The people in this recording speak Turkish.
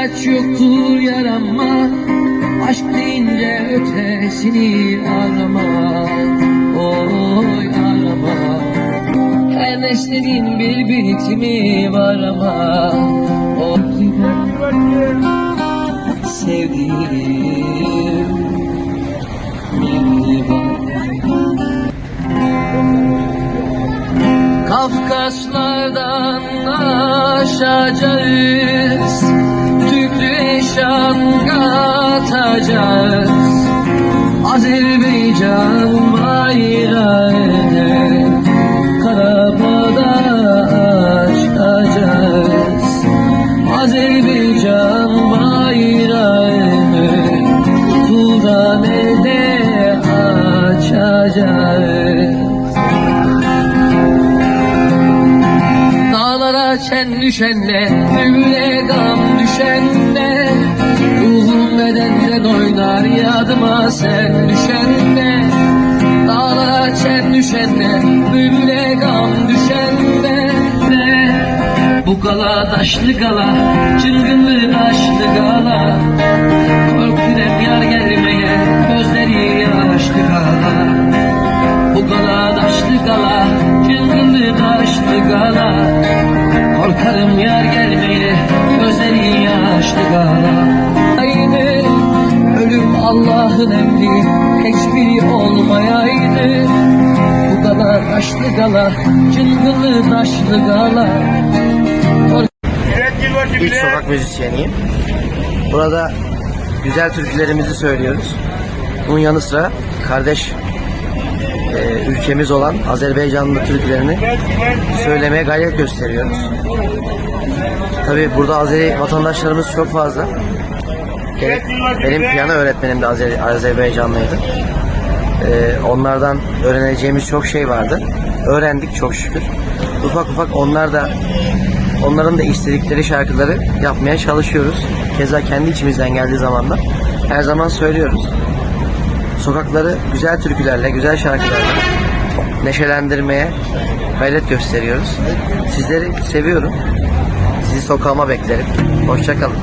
ilaç yoktur yarama Aşk deyince ötesini arama. Oy arama Her nesnenin bir biritimi var ama O sevdiğim bir var Kafkaslardan aşacağız katacağız Azerbaycan bayrağını Karabağ'da açacağız. Azerbaycan bayrağını Turan elde açacağız. Dağlara çen düşenle, bülbüle gam düşenle Ruhum bedenden oynar yadıma sen düşenle. Dağlara çen düşenle, bülbüle gam düşenle. Bu gala taşlı gala, çılgınlı aşlı gala. Korkudan yar gelmeye, gözleri yaşlı gala. Bu gala daşlı gala, çılgınlı daşlı gala. Korkarım yar gelmeye, gözleri yaşlı gala Allah'ın emri, hiçbiri olmayaydı Bu gala daşlı gala, çılgınlı daşlı gala İlk sokak müzisyeniyim. Burada güzel türkülerimizi söylüyoruz. Bunun yanı sıra kardeş e, ülkemiz olan Azerbaycanlı türkülerini söylemeye gayret gösteriyoruz. Tabi burada Azeri vatandaşlarımız çok fazla. Gerek- Benim piyano öğretmenim de Azer- Azerbaycanlıydı. E, onlardan öğreneceğimiz çok şey vardı. Öğrendik çok şükür. Ufak ufak onlar da onların da istedikleri şarkıları yapmaya çalışıyoruz. Keza kendi içimizden geldiği zaman da her zaman söylüyoruz. Sokakları güzel türkülerle, güzel şarkılarla neşelendirmeye gayret gösteriyoruz. Sizleri seviyorum. Sizi sokağıma beklerim. Hoşçakalın.